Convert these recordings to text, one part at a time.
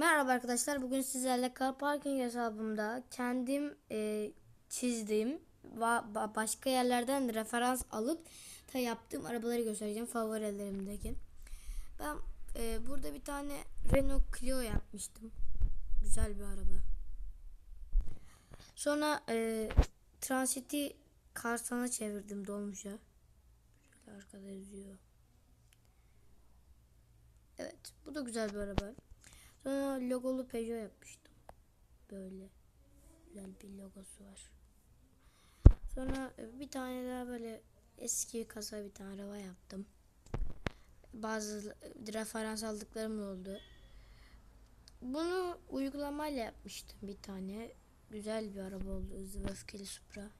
Merhaba arkadaşlar. Bugün sizlerle car parking hesabımda kendim e, çizdiğim ve ba- başka yerlerden de referans alıp da yaptığım arabaları göstereceğim favorilerimdeki. Ben e, burada bir tane Renault Clio yapmıştım. Güzel bir araba. Sonra e, Transit'i Karsan'a çevirdim dolmuşa. Şöyle arkada yazıyor. Evet, bu da güzel bir araba. Sonra logolu Peugeot yapmıştım. Böyle güzel bir logosu var. Sonra e, bir tane daha böyle eski kasa bir tane araba yaptım. Bazı referans aldıklarım oldu. Bunu uygulamayla yapmıştım bir tane. Güzel bir araba oldu. Hızlı öfkeli Supra.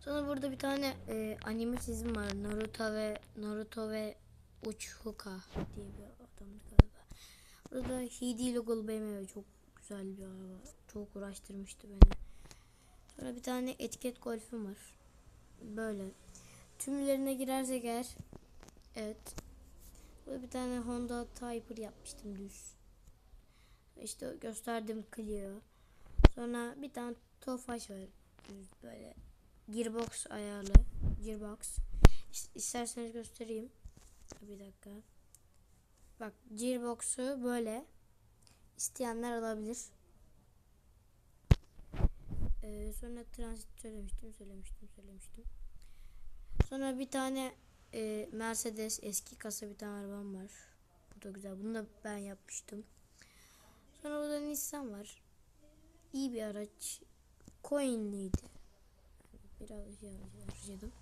Sonra burada bir tane e, anime çizim var. Naruto ve Naruto ve Uchiha diye bir adamdı galiba. Burada HD logolu BMW çok güzel bir araba. Çok uğraştırmıştı beni. Sonra bir tane etiket golfüm var. Böyle. Tümlerine girersek eğer evet. Burada bir tane Honda Typer yapmıştım düz. İşte gösterdim Clio. Sonra bir tane Tofaş var. Düz böyle. Gearbox ayarlı. Gearbox. İs- İsterseniz göstereyim. Bir dakika. Bak Gearbox'u böyle isteyenler alabilir. Ee, sonra transit söylemiştim, söylemiştim, söylemiştim. Sonra bir tane e, Mercedes eski kasa bir tane arabam var. Bu da güzel. Bunu da ben yapmıştım. Sonra burada Nissan var. İyi bir araç. Coinliydi. Biraz şey harcadım.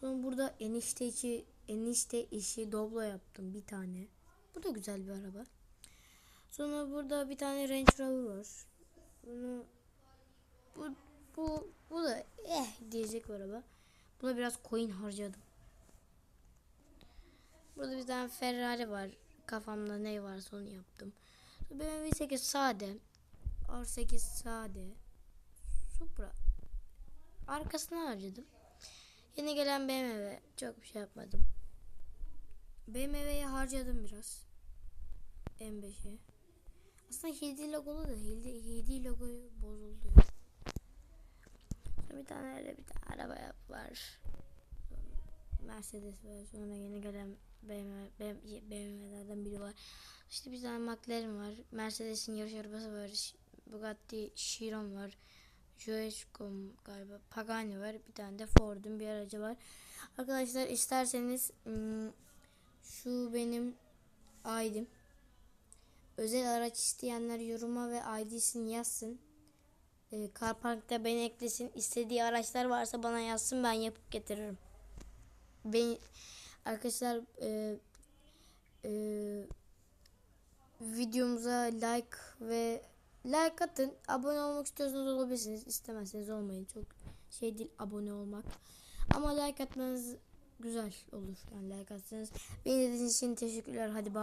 Sonra burada enişte içi enişte işi Doblo yaptım bir tane. Bu da güzel bir araba. Sonra burada bir tane Range Rover var. Bunu bu bu bu da eh diyecek bir araba. Buna biraz coin harcadım. Burada bir tane Ferrari var. Kafamda ne varsa onu yaptım. BMW 8 sade. R8 sade. Supra. Arkasına harcadım. Yeni gelen BMW. Çok bir şey yapmadım. BMW'ye harcadım biraz. M5'e. Aslında HD logolu da HD, HD logoyu bozuldu. Bir tane öyle bir tane araba var. Mercedes var. Sonra yeni gelen BMW, BMW, BMW'lerden biri var. İşte bir tane McLaren var. Mercedes'in yarış arabası var. Bugatti Chiron var. Joescom galiba Pagani var. Bir tane de Ford'un bir aracı var. Arkadaşlar isterseniz şu benim ID'm. Özel araç isteyenler yoruma ve ID'sini yazsın. Ee, Car Park'ta beni eklesin. İstediği araçlar varsa bana yazsın ben yapıp getiririm. Ben arkadaşlar e, e, videomuza like ve like atın. Abone olmak istiyorsanız olabilirsiniz. İstemezseniz olmayın. Çok şey değil abone olmak. Ama like atmanız güzel olur. Yani like atsanız. Beni izlediğiniz için teşekkürler. Hadi bye.